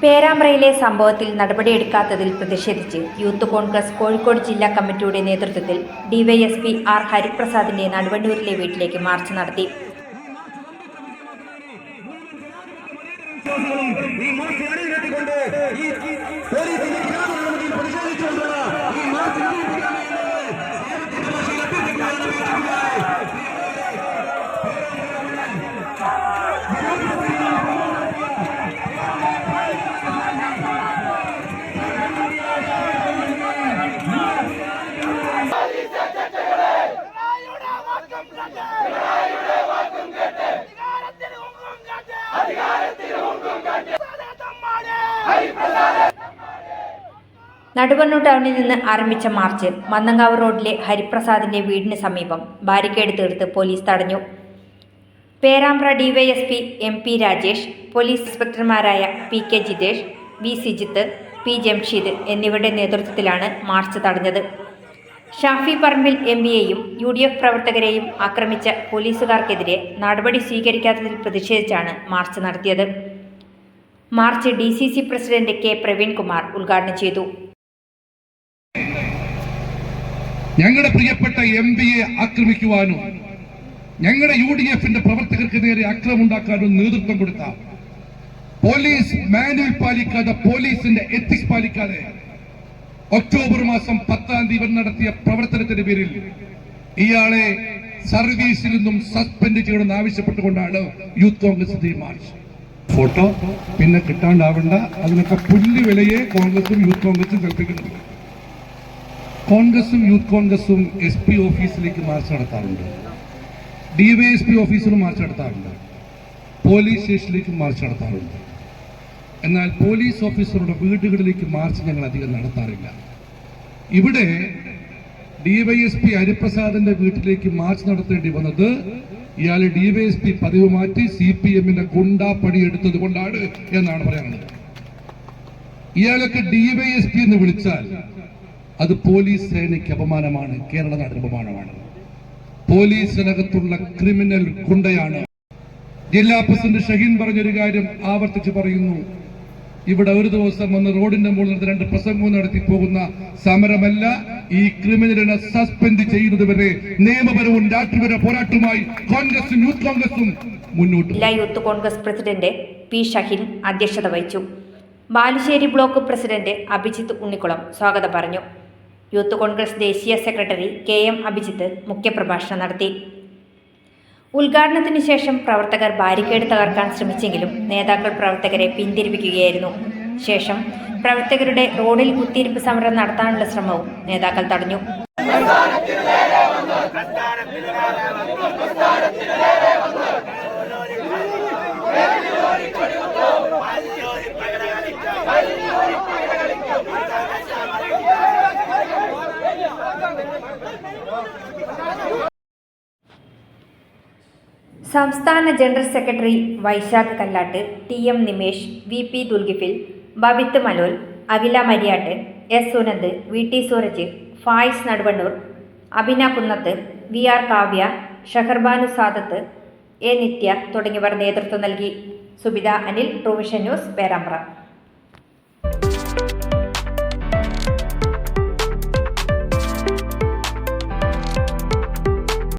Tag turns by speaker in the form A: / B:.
A: പേരാമ്പ്രയിലെ സംഭവത്തിൽ നടപടിയെടുക്കാത്തതിൽ പ്രതിഷേധിച്ച് യൂത്ത് കോൺഗ്രസ് കോഴിക്കോട് ജില്ലാ കമ്മിറ്റിയുടെ നേതൃത്വത്തിൽ ഡിവൈഎസ്പി ആർ ഹരിപ്രസാദിന്റെ നടുവണ്ണൂരിലെ വീട്ടിലേക്ക് മാർച്ച് നടത്തി.
B: ഈ
A: നടുവണ്ണൂർ ടൗണിൽ നിന്ന് ആരംഭിച്ച മാർച്ച് മന്നങ്കാവ് റോഡിലെ ഹരിപ്രസാദിന്റെ വീടിന് സമീപം ബാരിക്കേഡ് തീർത്ത് പോലീസ് തടഞ്ഞു. Perambra DYSP M P Rajesh police ഇൻസ്പെക്ടർമാരായ P K Jithesh V Sijith P Jamsheed എന്നിവരുടെ നേതൃത്വത്തിലാണ് മാർച്ച് തടഞ്ഞത്. ഷാഫി പറമ്പിൽ എം പിയെയും യു ഡി എഫ് പ്രവർത്തകരെയും ആക്രമിച്ച പോലീസുകാർക്കെതിരെ നടപടി സ്വീകരിക്കാത്തതിൽ പ്രതിഷേധിച്ചാണ് മാർച്ച് നടത്തിയത്. March D C C president K Praveenkumar ഉദ്ഘാടനം ചെയ്തു.
C: ഞങ്ങളുടെ പ്രിയപ്പെട്ട എം പിയെ ആക്രമിക്കുവാനും ഞങ്ങളുടെ യു ഡി എഫിന്റെ പ്രവർത്തകർക്ക് നേരെ അക്രമുണ്ടാക്കാനും നേതൃത്വം കൊടുത്ത പോലീസ് മാനുവൽ പാലിക്കാതെ പോലീസിന്റെ എത്തിക്സ് പാലിക്കാതെ ഒക്ടോബർ മാസം പത്താം തീയതി നടത്തിയ പ്രവർത്തനത്തിന്റെ പേരിൽ ഇയാളെ സർവീസിൽ നിന്നും സസ്പെൻഡ് ചെയ്യണമെന്ന് ആവശ്യപ്പെട്ടുകൊണ്ടാണ് യൂത്ത് കോൺഗ്രസ് മാർച്ച്. ഫോട്ടോ പിന്നെ കിട്ടാണ്ടാവണ്ട അതിനൊക്കെ പുല്ല് വിലയെ കോൺഗ്രസും യൂത്ത് കോൺഗ്രസും കൽപ്പിക്കുന്നുണ്ട്. കോൺഗ്രസും യൂത്ത് കോൺഗ്രസും എസ് പി ഓഫീസിലേക്ക് മാർച്ച് നടത്താറുണ്ട്. ഡിവൈഎസ്പി പി ഓഫീസിലും മാർച്ച് നടത്താറുണ്ട്. പോലീസ് സ്റ്റേഷനിലേക്ക് മാർച്ച് നടത്താറുണ്ട്. എന്നാൽ പോലീസ് ഓഫീസറുടെ വീടുകളിലേക്ക് മാർച്ച് ഞങ്ങൾ അധികം നടത്താറില്ല. ഇവിടെ ഡിവൈഎസ്പി ഹരിപ്രസാദിന്റെ വീട്ടിലേക്ക് മാർച്ച് നടത്തേണ്ടി വന്നത് ഇയാൾ ഡിവൈഎസ്പി പതിവ് മാറ്റി സി പി എമ്മിന്റെ ഗുണ്ടാപ്പടി എടുത്തത് കൊണ്ടാണ് എന്നാണ് പറയാനുള്ളത്. ഇയാളൊക്കെ ഡിവൈഎസ്പി എന്ന് വിളിച്ചാൽ അത് പോലീസ് സേനയ്ക്ക് അപമാനമാണ് കേരള നാടിന് അപമാനമാണ്. പോലീസിനകത്തുള്ള ക്രിമിനൽ കുണ്ടയാണ് ജില്ലാ പ്രസിഡന്റ് ഷഹീൻ പറഞ്ഞൊരു കാര്യം ആവർത്തിച്ച് പറയുന്നു. ഇവിടെ ഒരു ദിവസം വന്ന് റോഡിന്റെ മുകളിൽ രണ്ട് പ്രസംഗവും നടത്തി പോകുന്ന സമരമല്ല ഈ ക്രിമിനലിനെ സസ്പെൻഡ് ചെയ്യുന്നത് വരെ നിയമപരവും രാഷ്ട്രീയപര പോരാട്ടവുമായി കോൺഗ്രസും യൂത്ത് കോൺഗ്രസും മുന്നോട്ട്
A: ജില്ലാ youth Congress president P Shaheen അധ്യക്ഷത വഹിച്ചു. ബാലുശ്ശേരി ബ്ലോക്ക് പ്രസിഡന്റ് അഭിജിത്ത് ഉണ്ണിക്കുളം സ്വാഗതം പറഞ്ഞു. യൂത്ത് കോൺഗ്രസ് ദേശീയ സെക്രട്ടറി കെ എം അഭിജിത്ത് മുഖ്യപ്രഭാഷണം നടത്തി. ഉദ്ഘാടനത്തിന് ശേഷം പ്രവർത്തകർ ബാരിക്കേഡ് തകർക്കാൻ ശ്രമിച്ചെങ്കിലും നേതാക്കൾ പ്രവർത്തകരെ പിന്തിരിപ്പിക്കുകയായിരുന്നു. ശേഷം പ്രവർത്തകരുടെ റോഡിൽ കുത്തിയിരിപ്പ് സമരം നടത്താനുള്ള ശ്രമവും നേതാക്കൾ തടഞ്ഞു. സംസ്ഥാന general secretary Vaishakh Kallatt T M Nimesh V P Dulgifil Bavith Malol Akhila Mariyatt S Sunand V T Sooraj Faiz Naduvannur Abhina Kunnath V R Kavya Shaharbanu Sadath A Nithya തുടങ്ങിയവർ നേതൃത്വം നൽകി. Subitha Anil provision news Perambra.